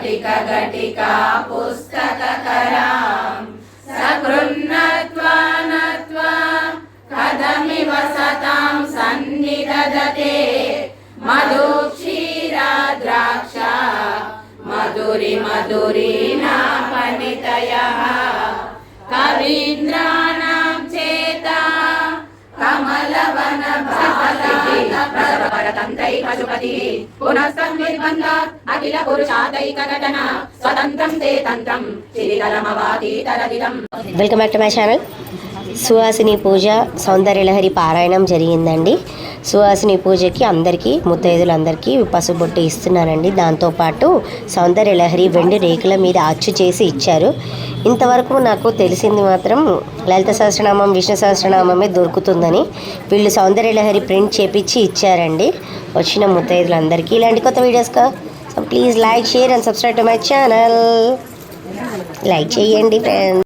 స్ఫటిక ఘటికా పుస్తకరాం సగృన్నత్వానత్వా కథమివ సతాం సన్నిదదతే. మధుక్షీరా ద్రాక్ష మధురి మధురీ నాపణ ప్రసవరతంత్రైకసుపతి పునస్తం నిర్బంధ అఖిల ఘటన స్వతంత్రం తే తంత్రం welcome back to my channel Suhasini పూజ సౌందర్యలహరి పారాయణం జరిగిందండి. సుహాసిని పూజకి అందరికీ ముత్తైదులందరికీ పసుబొట్టు ఇస్తున్నానండి. దాంతోపాటు సౌందర్యలహరి వెండి రేకుల మీద అచ్చు చేసి ఇచ్చారు. ఇంతవరకు నాకు తెలిసింది మాత్రం లలిత సహస్రనామం విష్ణు సహస్రనామమే దొరుకుతుందని వీళ్ళు సౌందర్యలహరి ప్రింట్ చేపించి ఇచ్చారండి. వచ్చిన ముత్తైదులందరికీ ఇలాంటి కొత్త వీడియోస్గా so please like share and subscribe to my channel like చేయండి ఫ్రెండ్స్